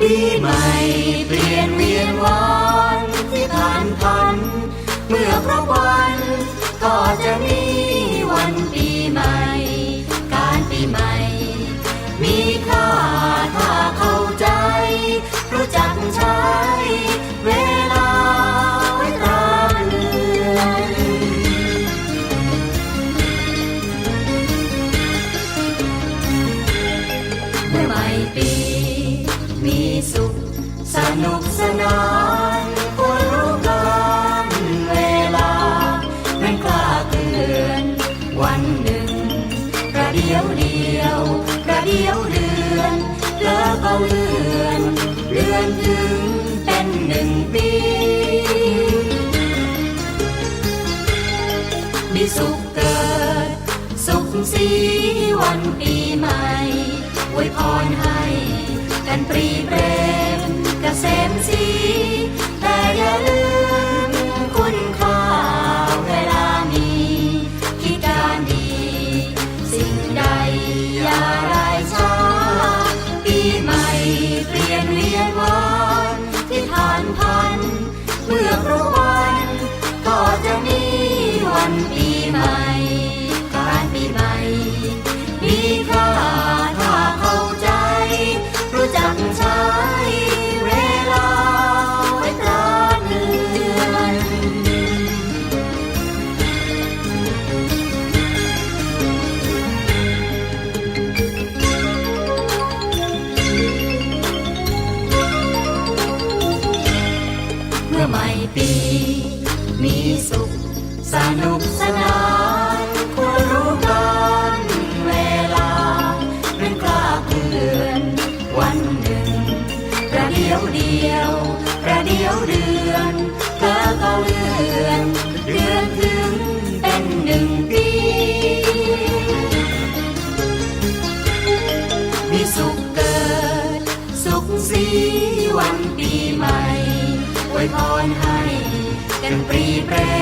ปีใหม่เปลี่ยนเวียนวอนที่ผ่านพัน เมื่อพระบา ปี มีสุขสนุกสนานควรรู้กันเวลาไม่กล้าเกลื่อนวันหนึ่งประเดียวเดียวประเดียวเดือนเลิกก็เลื่อนเดือนถึงเป็นหนึ่งปีมีสุขเกิด สุขสีวันปี ยนเวียนวันที่ผ่านพัน เมื่อครบวัน ก็จะมีวันปีใหม่ มื่อใหม่ปี มีสุขสนุกสนานควรรู้กันเวลาเป็นกล้าเพื่อนวันหนึ่งประเดียวเดียวประเดียวเดือนเธอก็เลื่อนเดือนถึงเป็นหนึ่งปีมีสุขเกิดสุขสีวันปีใหม่ วยพรให้ กันปรีเปร